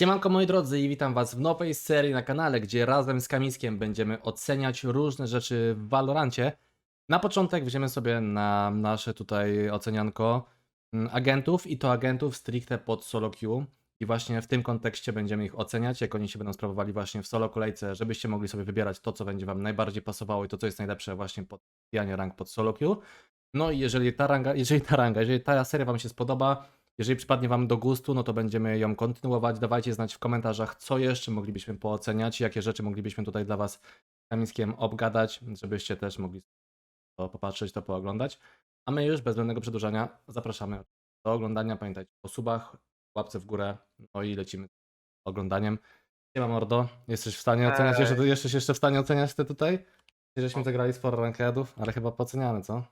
Siemanko moi drodzy i witam was w nowej serii na kanale, gdzie razem z Kamiskiem będziemy oceniać różne rzeczy w Valorancie. Na początek weźmiemy sobie na nasze tutaj ocenianko mm, agentów i to agentów stricte pod solo queue. I właśnie w tym kontekście będziemy ich oceniać, jak oni się będą sprawowali właśnie w solo kolejce, żebyście mogli sobie wybierać to, co będzie wam najbardziej pasowało i to, co jest najlepsze właśnie pod rank pod solo queue. No i jeżeli ta ranga, jeżeli ta ranga, jeżeli ta seria wam się spodoba, jeżeli przypadnie Wam do gustu, no to będziemy ją kontynuować. Dawajcie znać w komentarzach, co jeszcze moglibyśmy pooceniać, jakie rzeczy moglibyśmy tutaj dla Was Kamińskiem obgadać, żebyście też mogli to popatrzeć, to pooglądać. A my już bez zbędnego przedłużania zapraszamy do oglądania. Pamiętajcie o subach, łapce w górę, no i lecimy z oglądaniem. Siema mordo, jesteś w stanie oceniać, Cześć. jeszcze, jesteś jeszcze w stanie oceniać te tutaj? Żeśmy zagrali sporo rankedów, ale chyba poceniamy, co?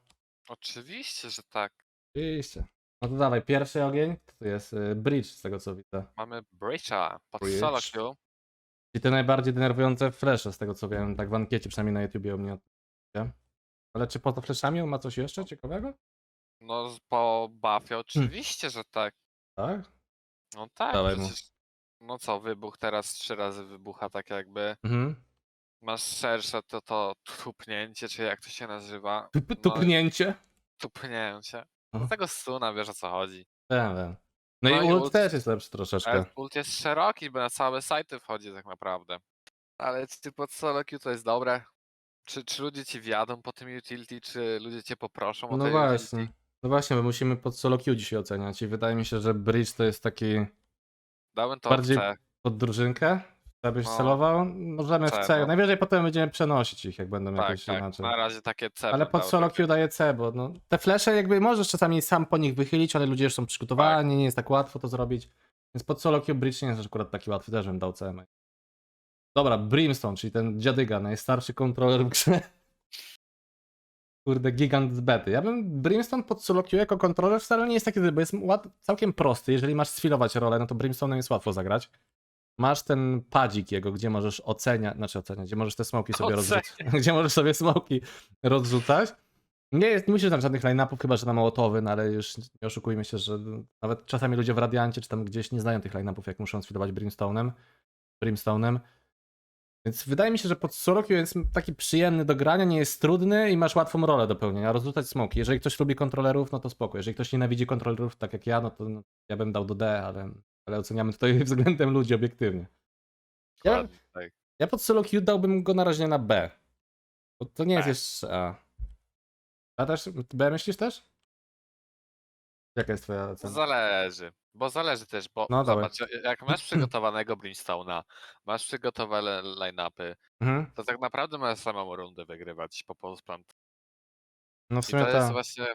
Oczywiście, że tak. Oczywiście. No to dawaj, pierwszy ogień, to jest y, bridge z tego co widzę. Mamy Breacha solo queue. I te najbardziej denerwujące flesze, z tego co wiem, tak w ankiecie przynajmniej na YouTubie u mnie. odpowiedziałem. Ale czy poza fleszami on ma coś jeszcze ciekawego? No z- po buffie oczywiście, że tak. Tak? No tak, Dawaj mu. przecież. No co, wybuch teraz trzy razy wybucha, tak jakby. Mhm. Masz szersze to to tupnięcie, czy jak to się nazywa? No, tupnięcie? Tupnięcie. Aha. Z tego stuna wiesz o co chodzi. Wiem, wiem. No, No i i ult ult- też jest lepszy troszeczkę. Ale ult jest szeroki, bo na całe sajty wchodzi tak naprawdę. Ale czy pod solo queue to jest dobre? Czy, czy ludzie ci wjadą po tym utility, czy ludzie cię poproszą o No te właśnie. utility? No właśnie, bo musimy pod solo queue dzisiaj oceniać i wydaje mi się, że bridge to jest taki Dałem to Bardziej- pod drużynkę. Abyś No. celował? Możemy w C, C. no. Najwyżej potem będziemy przenosić ich, jak będą Tak, jakieś tak. inaczej. Na razie takie C. Ale pod solo queue daje C, bo no, te flesze jakby możesz czasami sam po nich wychylić, ale ludzie już są przygotowani, nie jest tak łatwo to zrobić. Więc pod solo queue bridge nie jest akurat taki łatwy, też bym dał C. Dobra, Brimstone, czyli ten dziadyga, najstarszy kontroler w grze. Kurde, gigant z bety. Ja bym Brimstone pod solo queue jako kontroler wcale nie jest taki zły, bo jest łat, całkiem prosty. Jeżeli masz sfilować rolę, no to Brimstone jest łatwo zagrać. Masz ten padzik jego, gdzie możesz oceniać, znaczy oceniać, gdzie możesz te smoki sobie rozrzucać. Gdzie możesz sobie smoki rozrzucać. Nie, jest, nie musisz tam żadnych line-upów, chyba że na mołotowy, no ale już nie oszukujmy się, że nawet czasami ludzie w Radiancie czy tam gdzieś nie znają tych line-upów, jak muszą sfilować Brimstone'em. Brimstone'em. Więc wydaje mi się, że pod queue jest taki przyjemny do grania, nie jest trudny i masz łatwą rolę do pełnienia, rozrzucać smoki. Jeżeli ktoś lubi kontrolerów, no to spoko. Jeżeli ktoś nienawidzi kontrolerów, tak jak ja, no to ja bym dał do D, ale, ale oceniamy tutaj względem ludzi obiektywnie. Ja, Dokładnie, tak. ja pod solo queue dałbym go na razie na B. Bo to nie jest B. jeszcze A. A też, B myślisz też? Jaka jest twoja ocena? Zależy. Bo zależy też, bo No, dawaj. zobacz, jak masz przygotowanego Brimstone'a, masz przygotowane line-upy, Mhm. to tak naprawdę możesz samą rundę wygrywać po. No w I sumie to jest tak. właśnie...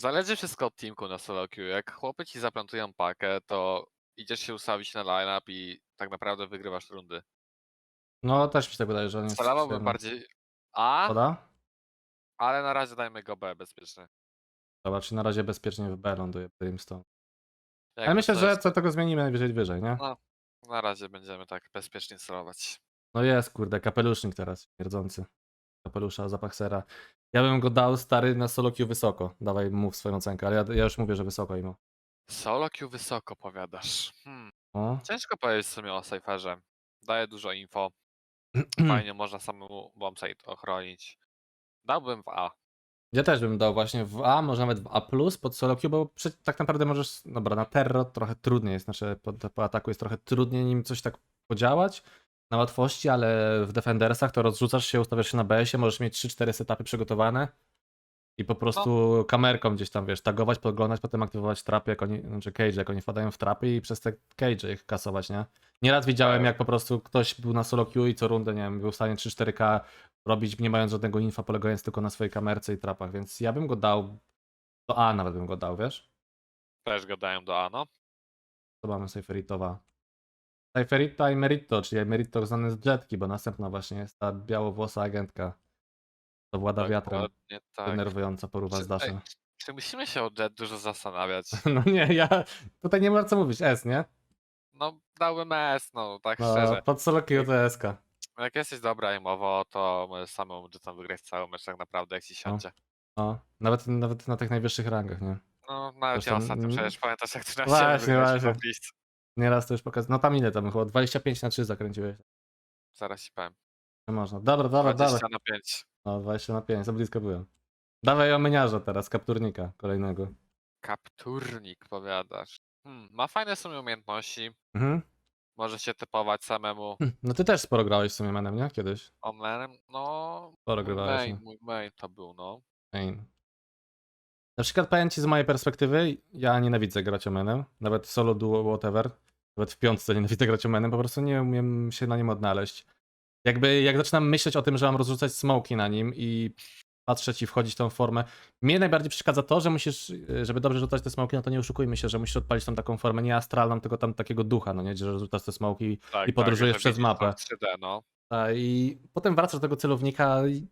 Zależy wszystko od teamku na solo queue. Jak chłopy ci zaplantują pakę, to idziesz się ustawić na line-up i tak naprawdę wygrywasz rundy. No też mi się tak wydaje, że on jest przyjemny. bardziej A, Poda? ale na razie dajmy go B bezpiecznie. Dobra, czyli na razie bezpiecznie w B ląduje Brimstone. Ale myślę, to że jest- co tego zmienimy najwyżej wyżej, nie? No. Na razie będziemy tak bezpiecznie celować. No jest, kurde, kapelusznik teraz, śmierdzący. Kapelusza, zapach sera. Ja bym go dał, stary, na solo queue wysoko. Dawaj, mów swoją ocenkę, ale ja, ja już mówię, że wysoko im. Solo queue wysoko powiadasz. Hmm. O. Ciężko powiedzieć w sumie o Cypherze. Daje dużo info. Fajnie można samemu bombsite ochronić. Dałbym w A. Ja też bym dał właśnie w A, może nawet w A+, pod solo queue, bo przy, tak naprawdę możesz, dobra, na terro trochę trudniej jest, znaczy po, po ataku jest trochę trudniej nim coś tak podziałać na łatwości, ale w Defendersach to rozrzucasz się, ustawiasz się na BS-ie, możesz mieć 3-4 setupy przygotowane i po prostu kamerką gdzieś tam, wiesz, tagować, podglądać, potem aktywować trapy, jak oni, znaczy cage, jak oni wpadają w trapy i przez te cage ich kasować, nie? Nieraz widziałem, jak po prostu ktoś był na solo queue i co rundę, nie wiem, był w stanie 3-4K robić, nie mając żadnego infa, polegając tylko na swojej kamerce i trapach, więc ja bym go dał, do A nawet bym go dał, wiesz? Też go dają do A, no. To mamy Seiferitowa. Seiferita i Merito, czyli Merito znany z Jetki, bo następna właśnie jest ta białowłosa agentka. To włada wiatrem, Dokładnie tak. denerwująca poruwa z Czy- musimy się o Jet dużo zastanawiać? No nie, ja tutaj nie ma co mówić, S, nie? No, dałbym S, no, tak No, szczerze. pod solo queue to SK. Jak jesteś dobra aimowo, to samą Jetem wygrać cały mecz tak naprawdę, jak ci siądzie. No, nawet, nawet na tych najwyższych rangach, nie? No, nawet Zresztą, ja ostatnio przecież pamiętasz, jak ty na właśnie, właśnie. Nieraz to już pokazał. No tam ile tam było? 25 na 3 zakręciłeś. Zaraz ci powiem. Nie można. Dobra, dobra, 20 dawaj. na 5. No 20 na 5, za blisko byłem. Dawaj omyniarza teraz, kapturnika kolejnego. Kapturnik, powiadasz. Hmm, ma fajne w sumie umiejętności. Mhm. Może się typować samemu Hm, No ty też sporo grałeś w sumie manem, nie? Kiedyś. online. No, Sporo mój grywałeś. main, no. mój main to był, no. Main. Na przykład powiem ci z mojej perspektywy, ja nienawidzę grać omenem. Nawet solo, duo, whatever. Nawet w piątce nienawidzę grać omenem, po prostu nie umiem się na nim odnaleźć. Jakby jak zaczynam myśleć o tym, że mam rozrzucać smoki na nim i patrzeć i wchodzić w tą formę. Mnie najbardziej przeszkadza to, że musisz, żeby dobrze rzucać te smoki, no to nie oszukujmy się, że musisz odpalić tą taką formę nie astralną, tylko tam takiego ducha, no nie, że rzucasz te smoki Tak, I podróżujesz że przez mapę. tam 3D, no. i potem wracasz do tego celownika i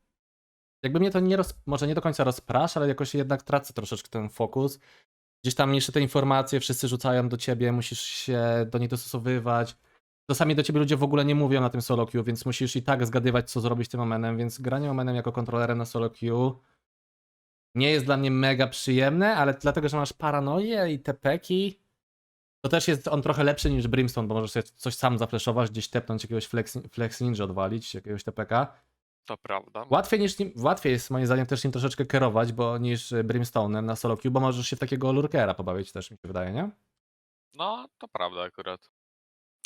jakby mnie to nie roz, może nie do końca rozprasza, ale jakoś jednak tracę troszeczkę ten fokus. Gdzieś tam jeszcze te informacje wszyscy rzucają do ciebie, musisz się do nich dostosowywać. Czasami do ciebie ludzie w ogóle nie mówią na tym solo queue, więc musisz i tak zgadywać, co zrobić tym momentem, więc granie momentem jako kontrolerem na solo queue nie jest dla mnie mega przyjemne, ale dlatego, że masz paranoję i te peki, to też jest on trochę lepszy niż Brimstone, bo możesz sobie coś sam zafleszować, gdzieś tepnąć jakiegoś flex, flex ninja odwalić, jakiegoś TPK. To prawda. Łatwiej, niż nim, łatwiej jest moim zdaniem też nim troszeczkę kierować, bo niż Brimstone'em na solo queue, bo możesz się w takiego lurkera pobawić też, mi się wydaje, nie? No, to prawda akurat.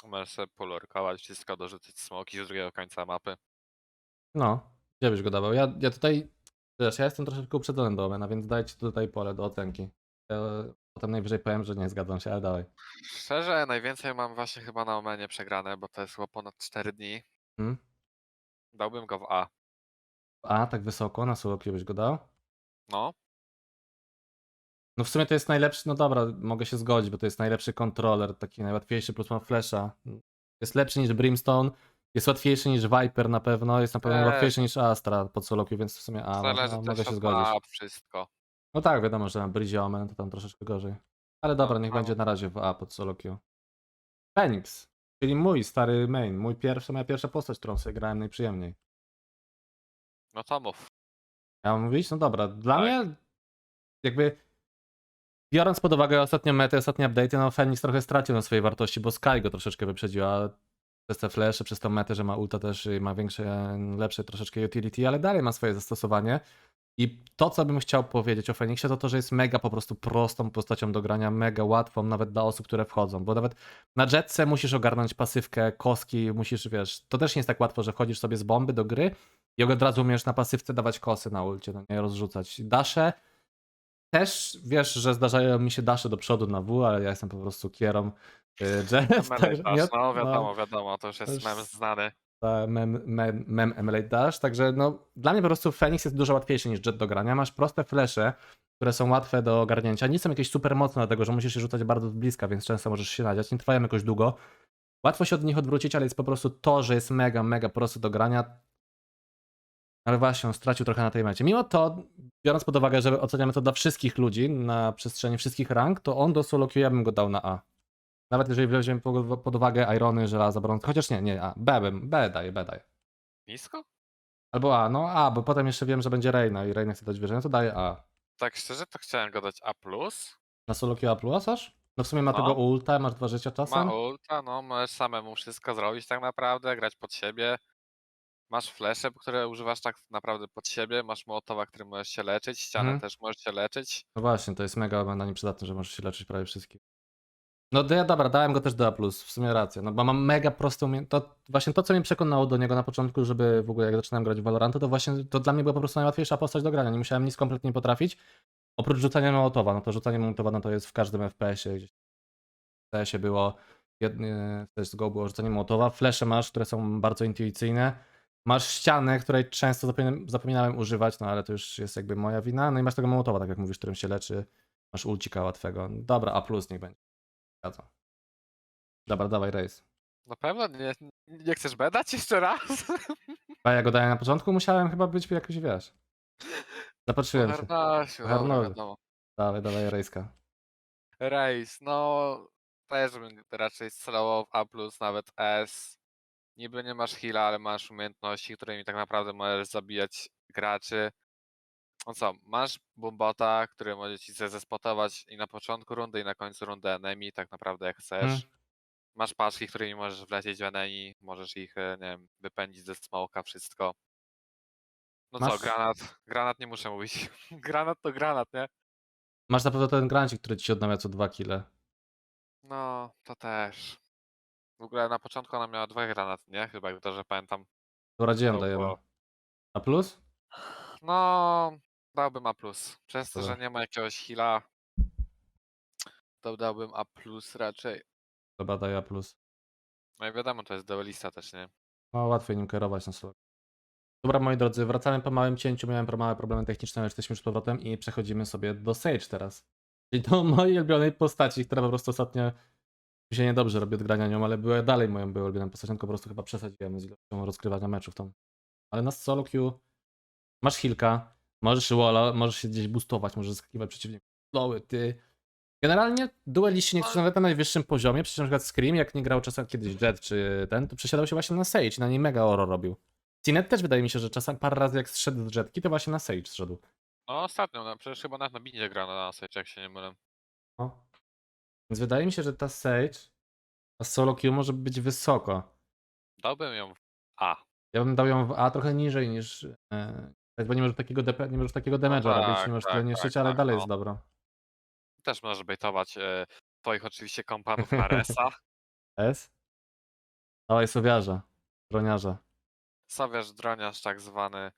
Możesz sobie polorkować wszystko, dorzucić smoki z drugiego końca mapy. No, gdzie byś go dawał? Ja, ja tutaj, wiesz, ja jestem troszeczkę uprzedzony do Omena, więc dajcie tutaj pole do ocenki. Ja potem najwyżej powiem, że nie zgadzam się, ale dawaj. Szczerze, najwięcej mam właśnie chyba na Omenie przegrane, bo to jest chyba ponad 4 dni. Hmm? Dałbym go w A. A, tak wysoko, na queue byś go dał? No, No w sumie to jest najlepszy, no dobra, mogę się zgodzić, bo to jest najlepszy kontroler, taki najłatwiejszy, plus ma flasha. Jest lepszy niż Brimstone, jest łatwiejszy niż Viper na pewno, jest na pewno Eee. łatwiejszy niż Astra pod solo queue, więc w sumie A, zależy no, też mogę się od zgodzić. map, wszystko. No tak, wiadomo, że na Bridge Omen to tam troszeczkę gorzej. Ale dobra, No, niech no. będzie na razie w A pod solo queue. Phoenix, czyli mój stary main, mój pierwszy, moja pierwsza postać, którą sobie grałem najprzyjemniej. No to mów. Ja mam mówić? No dobra, dla Tak. mnie jakby biorąc pod uwagę ostatnią metę, ostatnie update'y, no Phoenix trochę stracił na swojej wartości, bo Sky go troszeczkę wyprzedziła przez te flesze, przez tą metę, że ma ulta też i ma większe, lepsze troszeczkę utility, ale dalej ma swoje zastosowanie. I to, co bym chciał powiedzieć o Phoenixie, to to, że jest mega po prostu prostą postacią do grania, mega łatwą nawet dla osób, które wchodzą, bo nawet na jetce musisz ogarnąć pasywkę, koski, musisz, wiesz, to też nie jest tak łatwo, że wchodzisz sobie z bomby do gry i od razu umiesz na pasywce dawać kosy na ulcie, no nie rozrzucać. Dasze też, wiesz, że zdarzają mi się dasze do przodu na W, ale ja jestem po prostu kierą y, jet, także nie- no wiadomo, wiadomo, to już jest już mem znany. Mem, mem, mem dash, także no dla mnie po prostu Phoenix jest dużo łatwiejszy niż Jet do grania. Masz proste flesze, które są łatwe do ogarnięcia. Nie są jakieś super mocne, dlatego że musisz je rzucać bardzo z bliska, więc często możesz się nadziać. Nie trwają jakoś długo. Łatwo się od nich odwrócić, ale jest po prostu to, że jest mega, mega prosty do grania. Ale właśnie, on stracił trochę na tej mecie. Mimo to, biorąc pod uwagę, że oceniamy to dla wszystkich ludzi na przestrzeni wszystkich rank, to on do solo ja bym go dał na A. Nawet jeżeli weźmiemy po- pod uwagę Irony, żelaza, brąz, chociaż nie, nie, A. B bym, B daję, B daję. Nisko? Albo A, no A, bo potem jeszcze wiem, że będzie Reina i Reina chce dać wyżej, no to daję A. Tak szczerze, to chciałem go dać A+. Na solo queue A plus aż? No w sumie ma No. tego ulta, masz dwa życia czasem. Ma ulta, no możesz samemu wszystko zrobić tak naprawdę, grać pod siebie. Masz flesze, które używasz tak naprawdę pod siebie, masz mołotowa, którym możesz się leczyć, ścianę Mhm. też możesz się leczyć. No właśnie, to jest mega na nim przydatne, że możesz się leczyć prawie wszystkich. No ja dobra, dałem go też do A+, w sumie racja, no bo mam mega prostą umiejętność, to właśnie to, co mnie przekonało do niego na początku, żeby w ogóle jak zaczynałem grać w Valoranta, to właśnie to dla mnie była po prostu najłatwiejsza postać do grania, nie musiałem nic kompletnie potrafić, oprócz rzucania Mołotowa, no to rzucanie Mołotowa, no to jest w każdym FPS-ie, gdzieś w CS-ie było, jednie, też z Go było rzucanie Mołotowa, flesze masz, które są bardzo intuicyjne, masz ścianę, której często zapomina- zapominałem używać, no ale to już jest jakby moja wina, no i masz tego Mołotowa, tak jak mówisz, którym się leczy, masz ulcika łatwego, dobra, A+, niech będzie. Dobra, dawaj rejs. Na pewno nie, nie chcesz B dać jeszcze raz? A ja go daję na początku, musiałem chyba być jakoś, wiesz. Zapatrzyłem się. Harnasiu, dobra, Harnowy. wiadomo. Dawaj, dawaj rejska. Rejs, no też bym raczej celował w A+, nawet S. Niby nie masz heala, ale masz umiejętności, którymi tak naprawdę możesz zabijać graczy. No co, masz bombota, który może ci zespotować i na początku rundy, i na końcu rundy enemy, tak naprawdę jak chcesz. Hmm. masz paczki, którymi możesz wlecieć w enemy, możesz ich, e, nie wiem, wypędzić ze smoka, wszystko. No co, Masz- granat, granat nie muszę mówić. granat to granat, nie? Masz na pewno ten grancik, który ci się odnawia co dwa kile. No, to też. W ogóle na początku ona miała dwa granaty, nie? Chyba jak dobrze pamiętam. To radziłem To było- A plus? No, dałbym A+. Przez to, że Dobra. nie ma jakiegoś heala, to dałbym A+, raczej. Dobra, daj A. No i wiadomo, to jest duelista też, nie? No, łatwiej nim kierować na solo. Dobra, moi drodzy, wracamy po małym cięciu. Miałem pro- małe problemy techniczne, ale jesteśmy już z powrotem i przechodzimy sobie do Sage teraz. Czyli do mojej ulubionej postaci, która po prostu ostatnio mi się niedobrze robi od grania nią, ale była dalej moją była ulubioną postacią, tylko po prostu chyba przesadziłem z ilością rozgrywania meczów tą. Ale na solo queue masz hilka, możesz walla, możesz się gdzieś boostować, możesz skakiwać przeciwników. Slowy, ty. Generalnie dueliści niektórzy nawet na najwyższym poziomie, przecież na przykład Scream, jak nie grał czasem kiedyś Jet czy ten, to przesiadał się właśnie na Sage i na niej mega oro robił. Cinet też wydaje mi się, że czasem parę razy jak zszedł z Jetki, to właśnie na Sage zszedł. No ostatnio, no, przecież chyba nawet na bindzie gra na Sage, jak się nie mylę. No. Więc wydaje mi się, że ta Sage, ta solo queue może być wysoko. Dałbym ją w A. Ja bym dał ją w A trochę niżej niż. Tak, bo nie możesz takiego, DP, nie możesz takiego damage'a robić, tak, nie możesz tak, tyle niszczyć, tak, ale tak, dalej no. jest dobra. Też możesz bejtować e, twoich oczywiście kompanów na resa. S? Dawaj sowiarza, broniarza. Sawiasz droniarz tak zwany.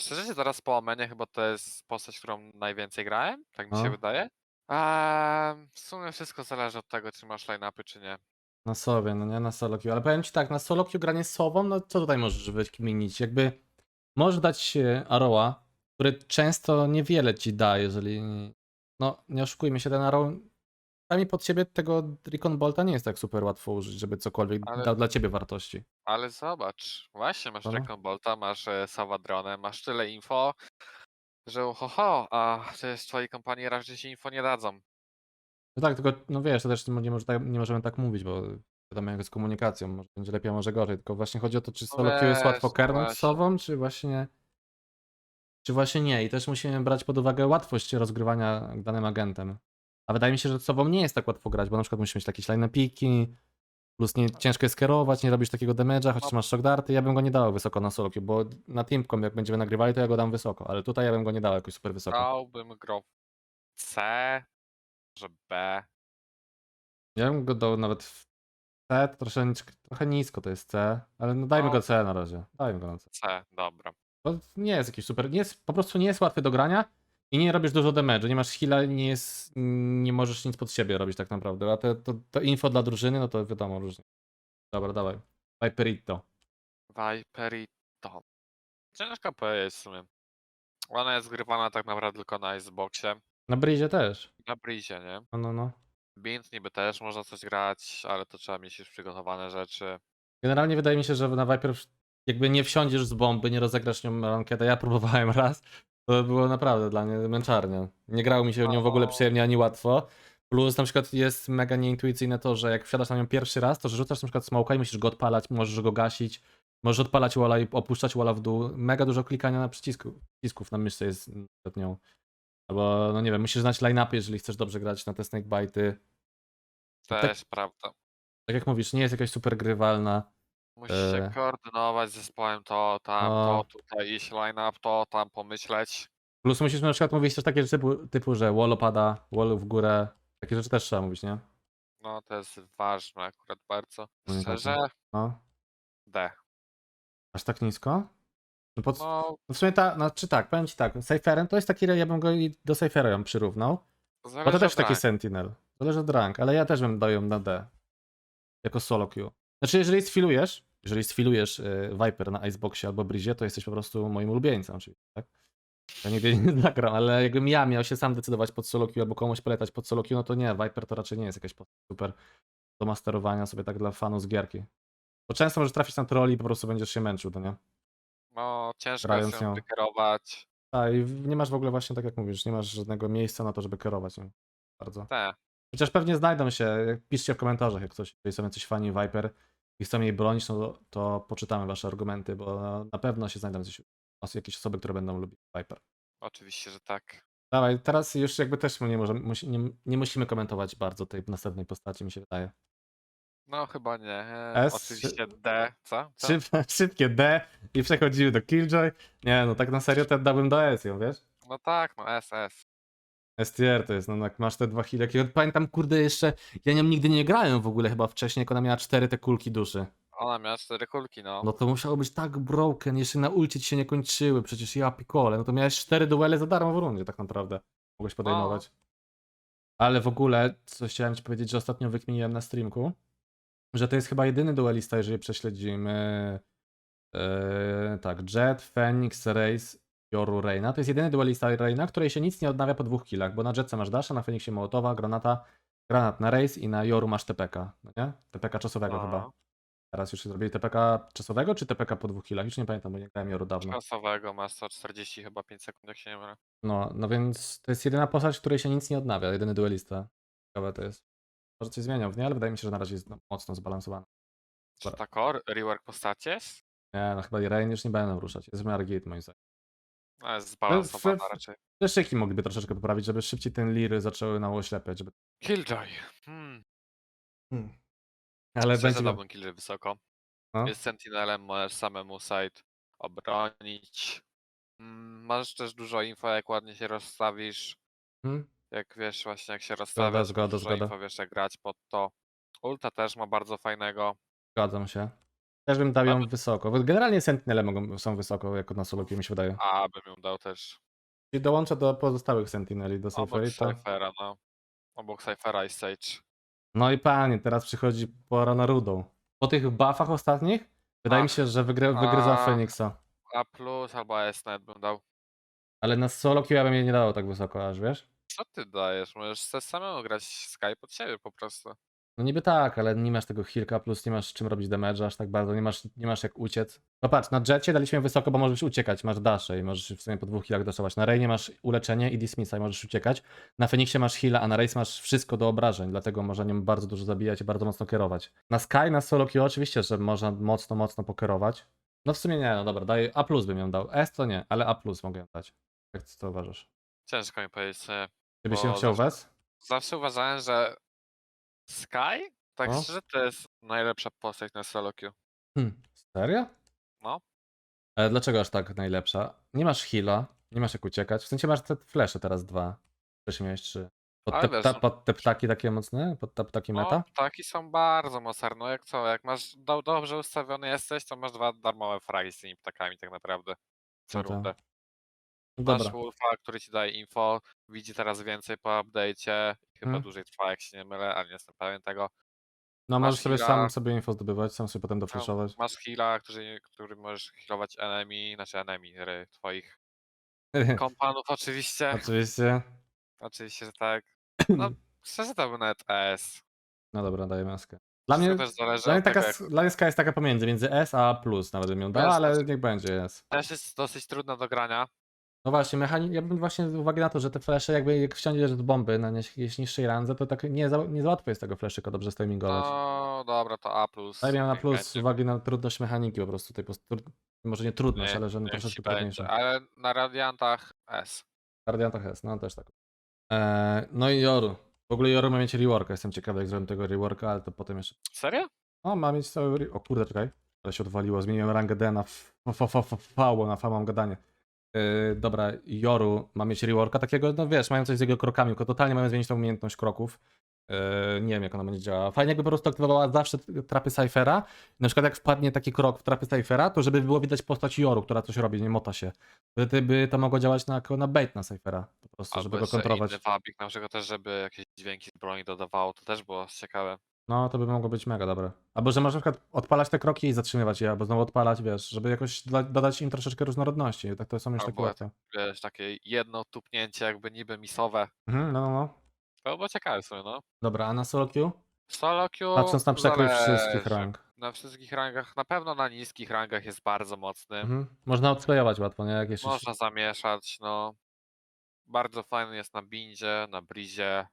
Szczerze teraz po Omenie chyba to jest postać, którą najwięcej grałem, tak mi się No. wydaje. A w sumie wszystko zależy od tego, czy masz line-upy, czy nie. Na sowie, no nie na solo queue. Ale powiem ci tak, na solo queue granie z sobą, no co tutaj możesz wykminić? Jakby możesz dać Aroa, który często niewiele ci da, jeżeli. No, nie oszukujmy się, ten Arrow. Sami pod siebie tego Recon Bolta nie jest tak super łatwo użyć, żeby cokolwiek Ale- dał dla ciebie wartości. Ale zobacz, właśnie masz no? Recon Bolta, masz e, Savadronę, masz tyle info, że uhoho, a przecież twojej kompanii raczej ci info nie dadzą. No tak, tylko no wiesz, to też nie, może, tak- nie możemy tak mówić, bo wiadomo jak z komunikacją, może będzie lepiej, może gorzej, tylko właśnie chodzi o to, czy No jest łatwo no kernąć właśnie. sobą, czy właśnie czy właśnie nie. I też musimy brać pod uwagę łatwość rozgrywania danym agentem. A wydaje mi się, że sobą nie jest tak łatwo grać, bo na przykład musisz mieć jakieś line piki, plus nie, ciężko jest kierować, nie robisz takiego damage'a, chociaż masz shock darty, ja bym go nie dał wysoko na solo queue, bo na teamkom jak będziemy nagrywali, to ja go dam wysoko, ale tutaj ja bym go nie dał jakoś super wysoko. Dałbym go w C, może B. Ja bym go dał nawet w C, trochę, trochę nisko to jest C, ale no dajmy No. go C na razie. Dajmy go na C. C, dobra. To nie jest jakiś super, nie jest, po prostu nie jest łatwy do grania i nie robisz dużo damage, nie masz heala, nie jest, nie możesz nic pod siebie robić tak naprawdę, a to, to, to info dla drużyny, no to wiadomo różnie. Dobra, dawaj. Viperito. Viperito. Ciężko powiedzieć w sumie. Ona jest grywana tak naprawdę tylko na Xboxie. Na Brizie też. Na Breezie, nie? No, no, no. Bint niby też można coś grać, ale to trzeba mieć już przygotowane rzeczy. Generalnie wydaje mi się, że na Viper jakby nie wsiądziesz z bomby, nie rozegrasz nią rankietę. Ja próbowałem raz. To było naprawdę dla mnie męczarnia. Nie grało mi się nią w ogóle przyjemnie ani łatwo. Plus na przykład jest mega nieintuicyjne to, że jak wsiadasz na nią pierwszy raz, to że rzucasz na przykład smoka i musisz go odpalać, możesz go gasić, możesz odpalać walla i opuszczać walla w dół. Mega dużo klikania na przycisku, przycisków na myszce jest przed nią. Albo, no nie wiem, musisz znać line-upy, jeżeli chcesz dobrze grać na te snakebite'y. Tak- Też prawda. Tak jak mówisz, nie jest jakaś super grywalna. Musisz się E. koordynować z zespołem to, tam, No. to, tutaj iść line up, to, tam pomyśleć. Plus musisz na przykład mówić też takie rzeczy typu, typu że wall opada, wall w górę. Takie rzeczy też trzeba mówić, nie? No to jest ważne akurat bardzo. Komunikacja. Szczerze, No. D. Aż tak nisko? No, pod... no. No, w sumie ta, znaczy tak, powiem ci tak, Cypherem to jest taki, ja bym go i do Cyphera ją przyrównał. Bo zależy to też od taki rank. Sentinel. Zależy od rank, ale ja też bym dał ją na D. Jako solo queue. Znaczy, jeżeli sfilujesz, jeżeli sfilujesz y, Viper na Iceboxie albo Brizie, to jesteś po prostu moim ulubieńcem oczywiście, tak? Ja nigdy nie zagram, ale jakbym ja miał się sam decydować pod solo queue albo komuś polecać pod solo queue, no to nie, Viper to raczej nie jest jakaś postać super do masterowania sobie tak dla fanów z gierki. Bo często możesz trafić na trolli i po prostu będziesz się męczył, to nie? No, ciężko grając jest ją nią. wykierować. A i w- nie masz w ogóle właśnie, tak jak mówisz, nie masz żadnego miejsca na to, żeby kierować nią. Bardzo. Te. Chociaż pewnie znajdą się, jak- piszcie w komentarzach, jak ktoś, jeżeli są jacyś fani Viper i chcą jej bronić, no to, to poczytamy wasze argumenty, bo na pewno się znajdą jakieś, os- jakieś osoby, które będą lubić Viper. Oczywiście, że tak. Dawaj, teraz już jakby też nie, możemy, musi, nie, nie musimy komentować bardzo tej następnej postaci, mi się wydaje. No chyba nie. E, S? Oczywiście D. Co? Co? Szyb, szybkie D i przechodziły do Killjoy. Nie, no tak na serio to dałbym do S ją, wiesz? No tak, no SS. STR to jest, no jak masz te dwa jakiego- Pamiętam, kurde, jeszcze, ja nią nigdy nie grałem w ogóle chyba wcześniej, jak ona miała cztery te kulki duszy. Ona miała cztery kulki, no. No to musiało być tak broken, jeszcze na ulcie ci się nie kończyły, przecież ja pikole, no to miałeś cztery duele za darmo w rundzie tak naprawdę. Mogłeś podejmować. Ale w ogóle, coś chciałem ci powiedzieć, że ostatnio wykminiłem na streamku, że to jest chyba jedyny duelista, jeżeli prześledzimy Eee, tak, Jet, Phoenix, Race, Yoru, Reina. To jest jedyny duelista Reina, której się nic nie odnawia po dwóch killach, bo na Jetce masz Dasha, na Phoenixie Mołotowa, Granata, Granat na Race i na Yoru masz TPK, no nie? TPK czasowego chyba. Teraz już zrobili TPK czasowego, czy TPK po dwóch killach? Już nie pamiętam, bo nie grałem Yoru dawno. Czasowego ma 140 chyba 5 sekund, jak się nie mylę. No, no więc to jest jedyna postać, której się nic nie odnawia, jedyny duelista. Ciekawe to jest. Może coś zmienią w niej, ale wydaje mi się, że na razie jest no, mocno zbalansowana. Czy tak or? Rework postaci jest? Nie, no chyba Rain już nie będą ruszać, jest w miarę git moim zdaniem. No jest zbalansowana w- raczej. Te szyki mogliby troszeczkę poprawić, żeby szybciej ten liry zaczęły na oślepiać, żeby... Killjoy. Hmm. Ale Szczerze będzie... dałbym Killjoy wysoko. No. Jest Sentinelem, możesz samemu side obronić. Mm, Masz też dużo info, jak ładnie się rozstawisz. Hmm? Jak wiesz właśnie, jak się rozstawiasz, zgoda, dużo zgoda. info, wiesz jak grać pod to. Ulta też ma bardzo fajnego. Zgadzam się. Też bym dał ją Aby- wysoko. Bo Generalnie Sentinele mogą, są wysoko, jako na solo queue, mi się wydaje. A bym ją dał też I dołączę do pozostałych Sentineli, do obok. Cyphera, no. Obok Cyphera i Sage. No i panie, teraz przychodzi pora na rudą. Po tych buffach ostatnich, wydaje mi Ach, się, że wygry, wygryza a. Phoenixa. A plus albo S-Net bym dał. Ale na solo queue ja bym jej nie dało tak wysoko aż, wiesz? Co ty dajesz? Możesz se samemu grać Sky pod siebie po prostu. No niby tak, ale nie masz tego healka, plus nie masz czym robić damage aż tak bardzo, nie masz, nie masz jak uciec. No patrz, na Jecie daliśmy wysoko, bo możesz uciekać, masz dasze i możesz w sumie po dwóch healach daszować. Na Rainie masz uleczenie i dismissa i możesz uciekać. Na Fenixie masz heala, a na Race masz wszystko do obrażeń, dlatego można nią bardzo dużo zabijać i bardzo mocno kierować. Na Sky, na solo queue oczywiście, że można mocno, mocno pokierować. No w sumie nie, no dobra, daję A+, bym ją dał. S to nie, ale A+, mogę ją dać. Jak co uważasz? Ciężko mi powiedzieć sobie. Gdybyś Bo chciał zawsze- wes? Zawsze uważałem, że Sky? Tak No. szczerze, to jest najlepsza postać na solo queue. Hmm, serio? No. Ale dlaczego aż tak najlepsza? Nie masz heala, nie masz jak uciekać. W sensie masz te flesze teraz dwa. Wcześniej miałeś trzy. Pod Ale te, wiesz, pta, no- pod te ptaki takie mocne? Pod te ptaki meta? No, ptaki są bardzo mocne. No jak co, jak masz do, dobrze ustawiony jesteś, to masz dwa darmowe fragi z tymi ptakami tak naprawdę. Co No tak. rundę. No Masz Dobra. Wolfa, który ci daje info, widzi teraz więcej po update'cie. Chyba Mhm. dłużej trwa, jak się nie mylę, ale nie jestem pewien tego. No masz możesz sobie heala. sam sobie info zdobywać, sam sobie potem doflashować. Masz heala, który, który możesz healować enemy, znaczy enemy, ry, twoich kompanów oczywiście. Oczywiście. Oczywiście, że tak. No, szczerze to był nawet S. No dobra, daję maskę. Dla Wszystko mnie, też zależy dla mnie, od taka, tego, s- jak... dla mnie Sky jest taka pomiędzy, między S a plus nawet bym ją dał, ale niech będzie S. Też jest dosyć trudna do grania. No właśnie, mechanik, ja bym właśnie z uwagi na to, że te flesze jakby jak wsiądziesz z bomby na jakiejś niższej randze, to tak nie za, nie za łatwo jest tego fleszyka dobrze stamingować. No dobra, to A. Daj miałem na plus z uwagi na trudność mechaniki po prostu. Tej, post- tru- może nie trudność, ale że no troszeczkę trudniejsza. Ale na radiantach S. Radiantach jest, no też tak. Eee, no i Joru. W ogóle Joru ma mieć reworka. Jestem ciekawy, jak zrobię tego reworka, ale to potem jeszcze. Serio? O, ma mieć cały. Re... O kurde, czekaj. Ale się odwaliło. Zmieniłem rangę D na f, f, f, f, f, V, na V mam gadanie. Yy, dobra, Joru ma mieć reworka takiego, no wiesz, mają coś z jego krokami, tylko totalnie mają zmienić tą umiejętność kroków. Yy, nie wiem, jak ona będzie działała. Fajnie, jakby po prostu aktywowała zawsze trapy Cyphera. Na przykład, jak wpadnie taki krok w trapy Cyphera, to żeby było widać postać Joru, która coś robi, nie mota się. Wtedy by to mogło działać na, na bait na Cyphera, po prostu, żeby go kontrolować. inny fabik, na przykład też, żeby jakieś dźwięki z broni dodawało, to też było ciekawe. No, to by mogło być mega dobre. Albo, że można na przykład odpalać te kroki i zatrzymywać je, albo znowu odpalać, wiesz, żeby jakoś dla, dodać im troszeczkę różnorodności. Tak to są już takie Albo łatwe. Wiesz, takie jedno tupnięcie jakby niby misowe. Mhm, no, no, no. To było ciekawe w sumie, no. Dobra, a na solo queue? Solo queue Patrząc na przekrój zależy. wszystkich rank. Na wszystkich rangach, na pewno na niskich rangach jest bardzo mocny. Mhm. Można odklejować łatwo, nie? Jak jeszcze... Można zamieszać, no. Bardzo fajny jest na bindzie, na brizie.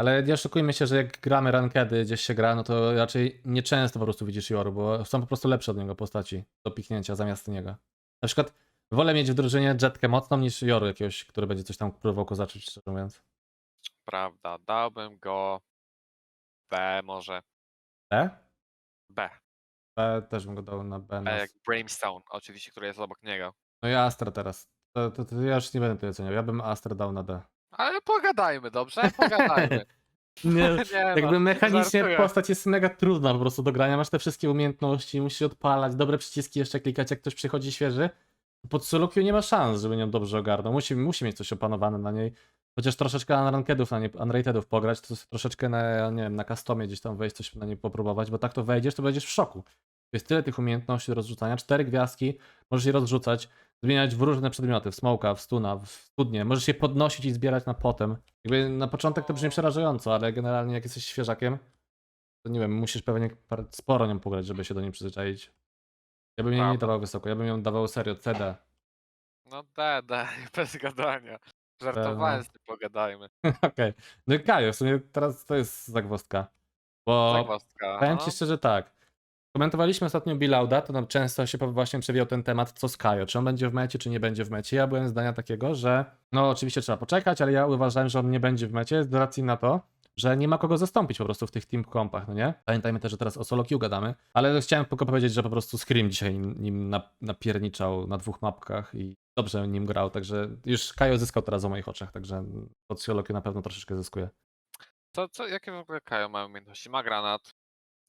Ale nie oszukujmy się, że jak gramy rankedy, gdzieś się gra, no to raczej nieczęsto po prostu widzisz Joru, bo są po prostu lepsze od niego postaci do piknięcia zamiast niego. Na przykład wolę mieć w drużynie jetkę mocną niż Joru jakiegoś, który będzie coś tam próbował kozaczyć, szczerze mówiąc. Prawda, dałbym go B może. B? B. B też bym go dał na B. B jak Brimstone, oczywiście, który jest obok niego. No i Astra teraz. To, to, to ja już nie będę tutaj oceniał. Ja bym Astra dał na D. Ale pogadajmy, dobrze? Pogadajmy. Nie, Nie jakby no, mechanicznie żartuję. postać jest mega trudna po prostu do grania. Masz te wszystkie umiejętności, musisz odpalać, dobre przyciski jeszcze klikać, jak ktoś przychodzi świeży. Pod solo queue nie ma szans, żeby nią dobrze ogarnął. Musi, musi mieć coś opanowane na niej. Chociaż troszeczkę unrankedów na niej, unratedów pograć, to troszeczkę na, nie wiem, na customie gdzieś tam wejść, coś na niej popróbować, bo tak to wejdziesz, to będziesz w szoku. Jest tyle tych umiejętności do rozrzucania, cztery gwiazdki, możesz je rozrzucać, zmieniać w różne przedmioty, w smoka, w stuna, w studnie, możesz je podnosić i zbierać na potem. Jakby na początek to brzmi przerażająco, ale generalnie jak jesteś świeżakiem, to nie wiem, musisz pewnie sporo nią pograć, żeby się do niej przyzwyczaić. Ja bym jej nie dawał wysoko, ja bym ją dawał serio CD. No D, D, bez gadania. Żartowałem, z tym pogadajmy. Okej. No i Kajo, w sumie teraz to jest zagwozdka. Bo Zagwozdka. powiem no. ci szczerze tak. Komentowaliśmy ostatnio Bilauda, to nam często się właśnie przewijał ten temat, co z Kajo, czy on będzie w mecie, czy nie będzie w mecie. Ja byłem zdania takiego, że no oczywiście trzeba poczekać, ale ja uważałem, że on nie będzie w mecie z racji na to, że nie ma kogo zastąpić po prostu w tych team kompach, no nie? Pamiętajmy też, że teraz o solo queue gadamy, ale chciałem tylko powiedzieć, że po prostu Scream dzisiaj nim nap- napierniczał na dwóch mapkach i dobrze nim grał, także już Kajo zyskał teraz o moich oczach, także od solo queue na pewno troszeczkę zyskuje. To, co, jakie w ogóle Kajo ma umiejętności? Ma granat,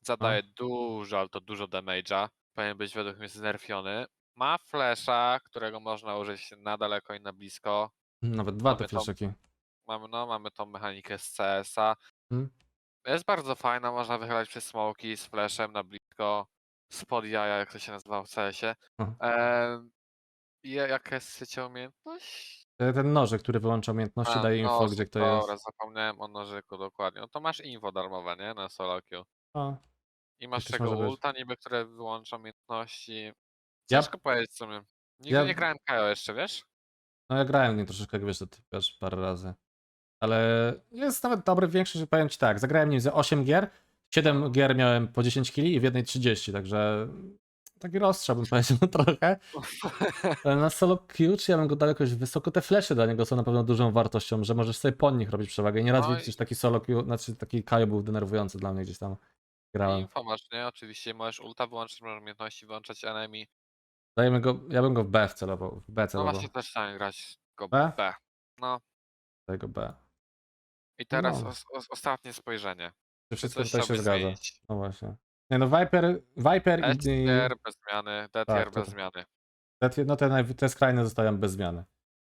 zadaje dużo, ale to dużo damage'a. Powinien być według mnie znerfiony. Ma flasha, którego można użyć na daleko i na blisko. Nawet dwa te Mamy flaszyki. Mamy, no, mamy tą mechanikę z CS-a. Mhm. Jest bardzo fajna, można wychylać przez smoki z flashem na blisko. Spod jaja, jak to się nazywa w CS-ie. Mhm. I ja- jaka jest trzecia umiejętność? Te- Ten nożek, który wyłącza umiejętności, A, daje info, no, gdzie kto Dobra, jest. zapomniałem o nożyku, dokładnie. No to masz info darmowe, nie? Na solo queue. O, I masz tego ulta niby, które wyłącza umiejętności. Ja- Ciężko powiedzieć w sumie. Nigdy Ja- nie grałem KO jeszcze, wiesz? no ja grałem w nim troszeczkę, jak wyszedł, wiesz, parę razy. Ale jest nawet dobry, większy, że powiem ci tak, zagrałem nim za 8 gier, 7 gier miałem po 10 kili i w jednej 30, także taki rozstrzał bym powiedział trochę. Ale na solo queue, czy ja bym go dał jakoś wysoko, te flesze dla niego są na pewno dużą wartością, że możesz sobie po nich robić przewagę. Nieraz No i- widzisz taki solo queue, znaczy taki Kajo był denerwujący dla mnie gdzieś tam. Grałem. Info masz, nie? Oczywiście możesz ulta wyłączyć, możesz umiejętności wyłączać enemy. Dajemy go, ja bym go w B wcelował, w B No celował. właśnie też chciałem grać go B? B. No Daj go B. i teraz No. os, os, ostatnie spojrzenie. Czy wszystko coś tutaj się chciałbyś zgadza? zmienić? No właśnie. Nie no, Viper, Viper i... I tier bez zmiany, Tak, to bez tak. zmiany. te, no te, naj- te skrajne zostają bez zmiany.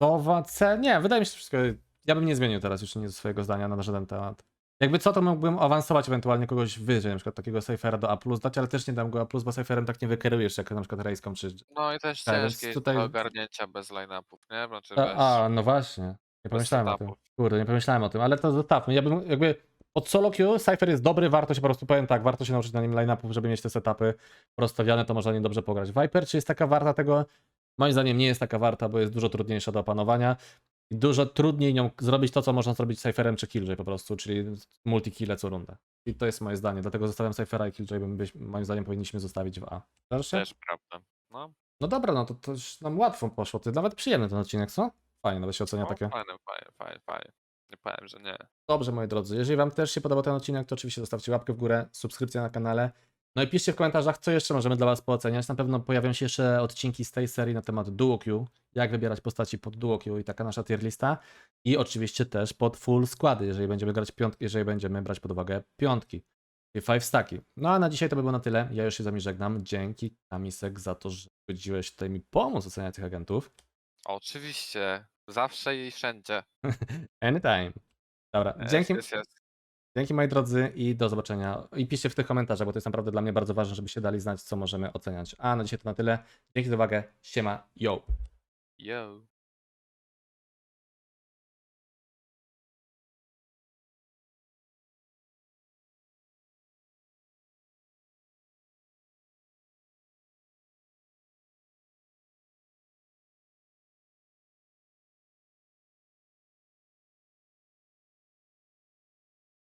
To C, nie, wydaje mi się że wszystko, ja bym nie zmienił teraz już nie swojego zdania na żaden temat. Jakby co, to mógłbym awansować ewentualnie kogoś wyżej, na przykład takiego Cyphera do A+, dać, ale też nie dam go A+, bo Cypherem tak nie wykierujesz, jak na przykład Rejską czy... No i też Tak, więc ciężkie tutaj- do ogarnięcia bez line-upów, nie? Znaczy bez... a, no właśnie, nie pomyślałem o tym. setupów. Kurde, nie pomyślałem o tym, ale to zostawmy. Ja bym jakby od solo queue Cypher jest dobry, warto się po prostu, powiem tak, warto się nauczyć na nim line-upów, żeby mieć te setupy rozstawiane, to można nie dobrze pograć. Viper, czy jest taka warta tego? Moim zdaniem nie jest taka warta, bo jest dużo trudniejsza do opanowania. I dużo trudniej nią zrobić to, co można zrobić z Cypherem czy Killjoy po prostu, czyli multi-kille co rundę. I to jest moje zdanie, dlatego zostawiam Cyphera i Killjoy, bym byś, moim zdaniem powinniśmy zostawić w A. Się? Też prawda. No, No dobra, no to, to już nam łatwo poszło, ty nawet przyjemny ten odcinek, co? Fajnie, nawet się ocenia no takie. fajne, fajne, fajne, fajne. Nie powiem, że nie. Dobrze, moi drodzy. Jeżeli Wam też się podobał ten odcinek, to oczywiście zostawcie łapkę w górę, subskrypcję na kanale. No i piszcie w komentarzach, co jeszcze możemy dla Was pooceniać. Na pewno pojawią się jeszcze odcinki z tej serii na temat Duo Q, jak wybierać postaci pod Duo Q i taka nasza tier lista. I oczywiście też pod full składy, jeżeli będziemy grać piątki, jeżeli będziemy brać pod uwagę piątki. Czyli five stacki. No a na dzisiaj to by było na tyle. Ja już się z Wami żegnam. Dzięki Kamisek za to, że zgodziłeś tutaj mi pomóc oceniać tych agentów. Oczywiście. Zawsze i wszędzie. Anytime. Dobra, Jest, dzięki. Jest, jest. Dzięki moi drodzy i do zobaczenia. I piszcie w tych komentarzach, bo to jest naprawdę dla mnie bardzo ważne, żebyście dali znać, co możemy oceniać. A na dzisiaj to na tyle. Dzięki za uwagę. Siema, yo. Yo.